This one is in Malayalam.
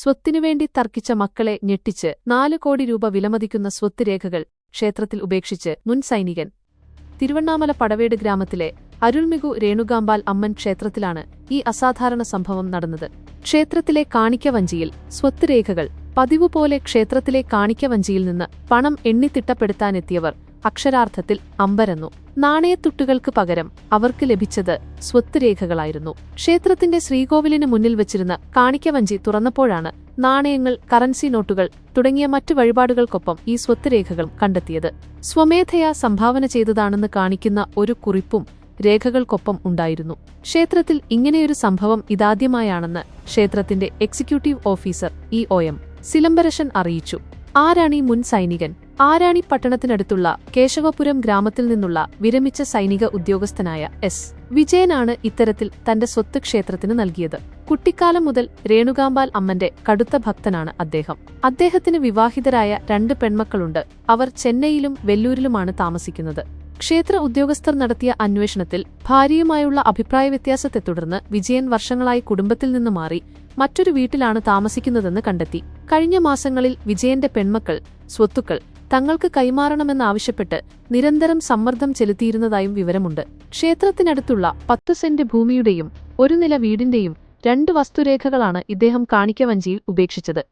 സ്വത്തിനുവേണ്ടി തർക്കിച്ച മക്കളെ ഞെട്ടിച്ച് നാല് കോടി രൂപ വിലമതിക്കുന്ന സ്വത്ത് രേഖകൾ ക്ഷേത്രത്തിൽ ഉപേക്ഷിച്ച് മുൻ സൈനികൻ. തിരുവണ്ണാമല പടവേട് ഗ്രാമത്തിലെ അരുൾമികു രേണുകാമ്പാൽ അമ്മൻ ക്ഷേത്രത്തിലാണ് ഈ അസാധാരണ സംഭവം നടന്നത്. ക്ഷേത്രത്തിലെ കാണിക്കവഞ്ചിയിൽ സ്വത്ത് രേഖകൾ പതിവുപോലെ ക്ഷേത്രത്തിലെ കാണിക്കവഞ്ചിയിൽ നിന്ന് പണം എണ്ണിത്തിട്ടപ്പെടുത്താനെത്തിയവർ അക്ഷരാർത്ഥത്തിൽ അമ്പരന്നു. നാണയത്തുട്ടുകൾക്ക് പകരം അവർക്ക് ലഭിച്ചത് സ്വത്ത് രേഖകളായിരുന്നു ക്ഷേത്രത്തിന്റെ ശ്രീകോവിലിന് മുന്നിൽ വച്ചിരുന്ന കാണിക്കവഞ്ചി തുറന്നപ്പോഴാണ് നാണയങ്ങൾ കറൻസി നോട്ടുകൾ തുടങ്ങിയ മറ്റു വഴിപാടുകൾക്കൊപ്പം ഈ സ്വത്ത് രേഖകൾ കണ്ടെത്തിയത്. സ്വമേധയാ സംഭാവന ചെയ്തതാണെന്ന് കാണിക്കുന്ന ഒരു കുറിപ്പും രേഖകൾക്കൊപ്പം ഉണ്ടായിരുന്നു. ക്ഷേത്രത്തിൽ ഇങ്ങനെയൊരു സംഭവം ഇതാദ്യമായാണെന്ന് ക്ഷേത്രത്തിന്റെ executive officer E O M. Silambarasan അറിയിച്ചു. ആരാണി മുൻ സൈനികൻ? ആരാണി പട്ടണത്തിനടുത്തുള്ള കേശവപുരം ഗ്രാമത്തിൽ നിന്നുള്ള വിരമിച്ച സൈനിക ഉദ്യോഗസ്ഥനായ എസ്. വിജയനാണ് ഇത്തരത്തിൽ തന്റെ സ്വത്ത് ക്ഷേത്രത്തിന് നൽകിയത്. കുട്ടിക്കാലം മുതൽ രേണുകാമ്പാൽ അമ്മന്റെ കടുത്ത ഭക്തനാണ് അദ്ദേഹം. അദ്ദേഹത്തിന് വിവാഹിതരായ രണ്ട് പെൺമക്കളുണ്ട്. അവർ ചെന്നൈയിലും വെല്ലൂരിലുമാണ് താമസിക്കുന്നത്. ക്ഷേത്ര ഉദ്യോഗസ്ഥർ നടത്തിയ അന്വേഷണത്തിൽ ഭാര്യയുമായുള്ള അഭിപ്രായ വ്യത്യാസത്തെ തുടർന്ന് വിജയൻ വർഷങ്ങളായി കുടുംബത്തിൽ നിന്ന് മാറി മറ്റൊരു വീട്ടിലാണ് താമസിക്കുന്നതെന്ന് കണ്ടെത്തി. കഴിഞ്ഞ മാസങ്ങളിൽ വിജയന്റെ പെൺമക്കൾ സ്വത്തുക്കൾ തങ്ങൾക്ക് കൈമാറണമെന്നാവശ്യപ്പെട്ട് നിരന്തരം സമ്മർദ്ദം ചെലുത്തിയിരുന്നതായും വിവരമുണ്ട്. ക്ഷേത്രത്തിനടുത്തുള്ള പത്തു സെന്റ് ഭൂമിയുടെയും ഒരു നില വീടിന്റെയും രണ്ട് വസ്തുരേഖകളാണ് ഇദ്ദേഹം കാണിക്കവഞ്ചിയിൽ ഉപേക്ഷിച്ചത്.